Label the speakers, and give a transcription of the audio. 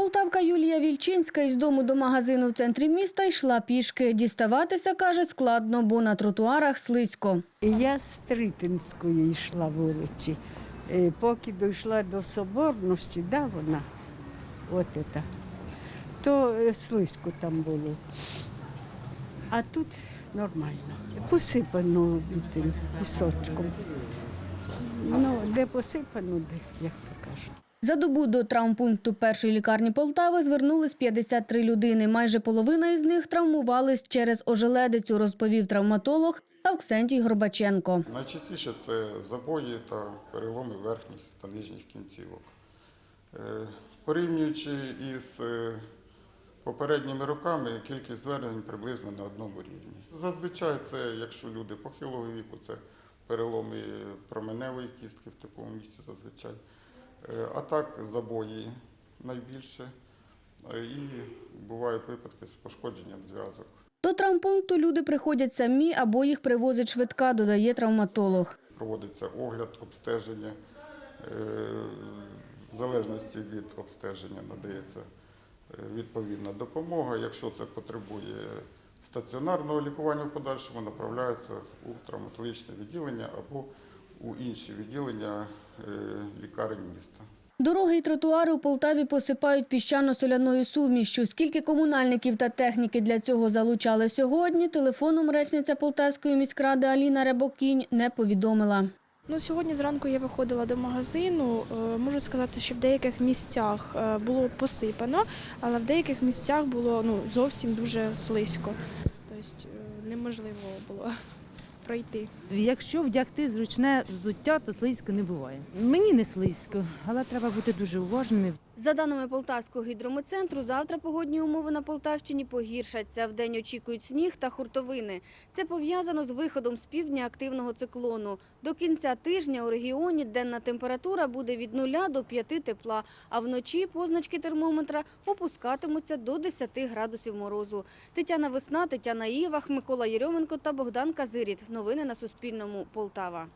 Speaker 1: Полтавка Юлія Вільчинська із дому до магазину в центрі міста йшла пішки. Діставатися, каже, складно, бо на тротуарах слизько.
Speaker 2: Я з Тритинської йшла вулиці. Е, Поки дійшла до Соборності, да, вона, от це, то е, слизько там було. А тут нормально. Посипано пісочком. Ну, де посипано, де, як то кажуть.
Speaker 1: За добу до травмпункту першої лікарні Полтави звернулись 53 людини. Майже половина із них травмувались через ожеледицю, розповів травматолог Авксентій Горбаченко.
Speaker 3: Найчастіше це забої та переломи верхніх та нижніх кінцівок. Е, Порівнюючи із е, попередніми роками, кількість звернень приблизно на одному рівні. Зазвичай це, якщо люди похилого віку, це переломи променевої кістки в такому місці зазвичай. Е, А так забої найбільше. Е, І бувають випадки з пошкодженням зв'язок.
Speaker 1: До травмпункту люди приходять самі або їх привозить швидка, додає травматолог.
Speaker 3: проводиться огляд, обстеження. Е, В залежності від обстеження надається відповідна допомога. Якщо це потребує стаціонарного лікування в подальшому, направляється у травматологічне відділення або у інші відділення е, лікарень міста.
Speaker 1: Дороги і тротуари у Полтаві посипають піщано-соляною сумішчю. Скільки комунальників та техніки для цього залучали сьогодні, телефоном речниця Полтавської міськради Аліна Рябокінь не повідомила.
Speaker 4: Ну, сьогодні зранку я виходила до магазину. Е, Можу сказати, що в деяких місцях е, було посипано, але в деяких місцях було ну, зовсім дуже слизько. Тобто неможливо було пройти.
Speaker 5: Якщо вдягти зручне взуття, то слизько не буває. Мені не слизько, але треба бути дуже уважними.
Speaker 1: За даними Полтавського гідрометцентру, завтра погодні умови на Полтавщині погіршаться. Вдень очікують сніг та хуртовини. Це пов'язано з виходом з півдня активного циклону. До кінця тижня у регіоні денна температура буде від 0 до 5 тепла, а вночі позначки термометра опускатимуться до 10 градусів морозу. Тетяна Весна, Тетяна Івах, Микола Єрьоменко та Богдан Казиріт. Новини на Суспільному. Полтава.